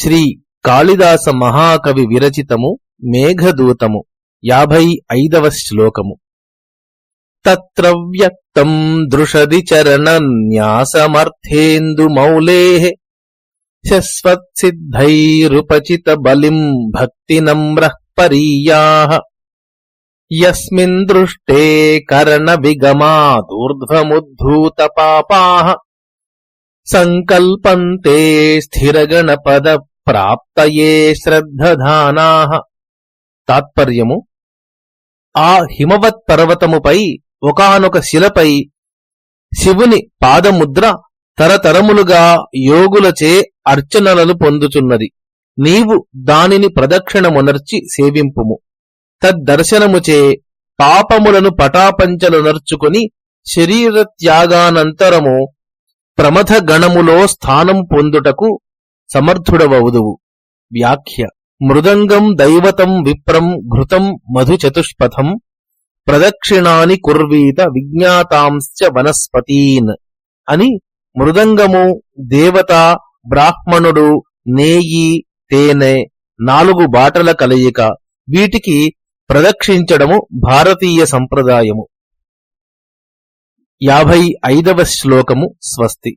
శ్రీ కాళిదాస మహాకవి విరచితము మేఘదూతము యాభై ఐదవ శ్లోకము. తత్ర వ్యక్తం దృషది చరణ న్యాసమర్థేందు మౌలే శశ్వత్సిద్ధైరుపచిత బలిం భక్తి నమ్రః పరీయా యస్మిన్ దృష్టే కరణ విగమాదూర్ధ్వముద్ధూత పాపా సంకల్పంతే స్థిరగణ పద ప్రాప్తయే శ్రద్ధధానా. తాత్పర్యము ఆ హిమవత్ పర్వతముపై ఒకనొక శిలపై శివుని పాదముద్ర తరతరములుగా యోగులచే అర్చనలను పొందుచున్నది. నీవు దానిని ప్రదక్షిణమునర్చి సేవింపుము. తద్దర్శనముచే పాపములను పటాపంచలు నర్చుకుని శరీర త్యాగానంతరము ప్రమథ గణములో స్థానం పొందుటకు సమర్థుడవవుదువు వ్యాఖ్య. మృదంగం దైవతం విప్రం ఘృతం మధు చతుష్పథం ప్రదక్షిణాని కుర్వీత విజ్ఞాతాంశ్చ వనస్పతీన్ అని మృదంగము దేవత బ్రాహ్మణుడు నేయి తేనె నాలుగు బాటల కలయిక వీటికి ప్రదక్షించడము భారతీయ సంప్రదాయము. యాభై ఐదవ శ్లోకము స్వస్తి.